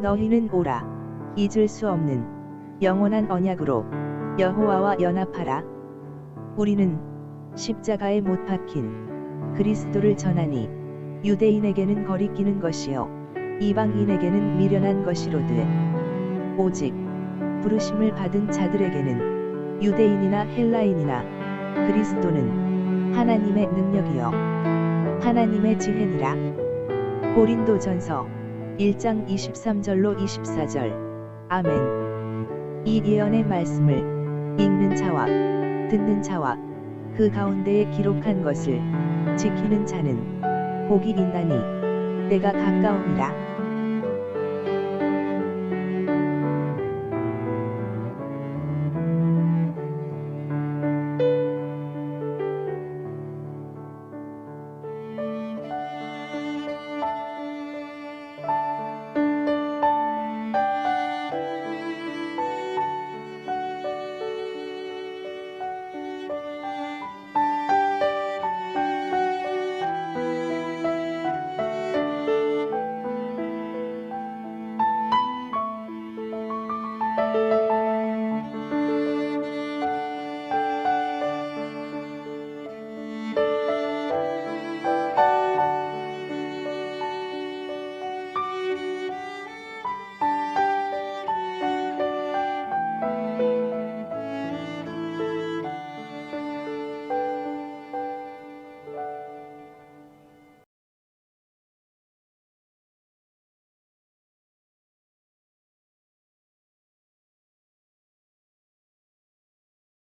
너희는 오라. 잊을 수 없는 영원한 언약으로 여호와와 연합하라. 우리는 십자가에 못 박힌 그리스도를 전하니 유대인에게는 거리끼는 것이요 이방인에게는 미련한 것이로되 오직 부르심을 받은 자들에게는 유대인이나 헬라인이나 그리스도는 하나님의 능력이요 하나님의 지혜니라. 고린도전서 1장 23절로 24절. 아멘. 이 예언의 말씀을 읽는 자와 듣는 자와 그 가운데에 기록한 것을 지키는 자는 복이 있나니 때가 가까움이라